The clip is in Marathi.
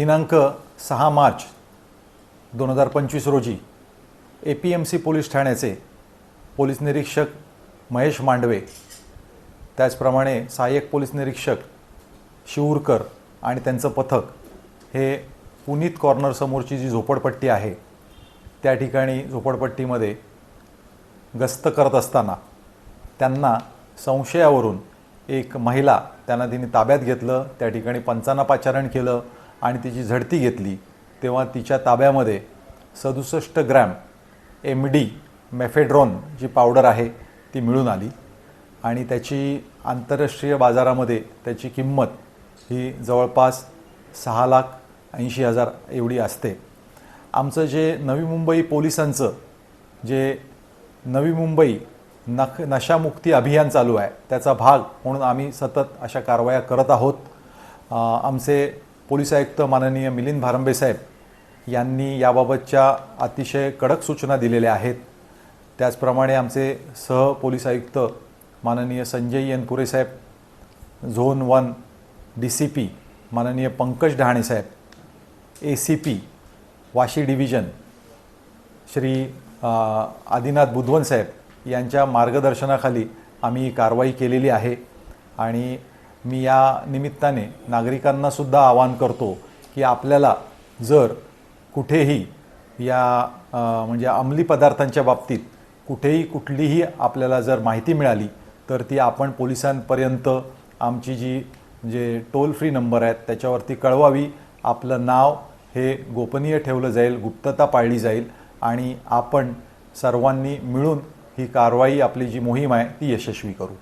दिनांक सहा मार्च दोन हजार पंचवीस रोजी A P M C police ठाण्याचे पोलीस निरीक्षक महेश मांडवे त्याचप्रमाणे सहाय्यक पोलीस निरीक्षक शिवूरकर आणि त्यांचं पथक हे पुनीत कॉर्नरसमोरची जी झोपडपट्टी आहे त्या ठिकाणी झोपडपट्टीमध्ये गस्त करत असताना त्यांना संशयावरून एक महिला त्यांना तिने ताब्यात घेतलं त्या ठिकाणी पंचांना पाचारण केलं आणि तिची झडती घेतली तेव्हा तिच्या ताब्यामध्ये सदुसष्ट ग्रॅम एम डी मेफेड्रॉन जी पावडर आहे ती मिळून आली. आणि त्याची आंतरराष्ट्रीय बाजारामध्ये त्याची किंमत ही जवळपास सहा लाख ऐंशी हजार एवढी असते. आमचं जे नवी मुंबई पोलिसांचं जे नवी मुंबई नख नशामुक्ती अभियान चालू आहे त्याचा भाग म्हणून आम्ही सतत अशा कारवाया करत आहोत. आमचे पोलीस आयुक्त माननीय मिलिंद भारंबे साहेब यांनी याबाबतच्या अतिशय कडक सूचना दिलेल्या आहेत. त्याचप्रमाणे आमचे सह पोलीस आयुक्त माननीय संजय यनपुरे साहेब zone one D C P माननीय पंकज डहाणे साहेब A C P Vashi division Shri Adinath Budhwan साहेब यांच्या मार्गदर्शनाखाली आम्ही कारवाई केलेली आहे आणि मी या निमित्ताने नागरिकांनासुद्धा आवाहन करतो की आपल्याला जर कुठेही या म्हणजे अंमली पदार्थांच्या बाबतीत कुठेही कुठलीही आपल्याला जर माहिती मिळाली तर ती आपण पोलिसांपर्यंत आमची जी जे टोल फ्री नंबर आहेत त्याच्यावरती कळवावी. आपलं नाव हे गोपनीय ठेवलं जाईल गुप्तता पाळली जाईल आणि आपण सर्वांनी मिळून ही कारवाई आपली जी मोहीम आहे ती यशस्वी करू.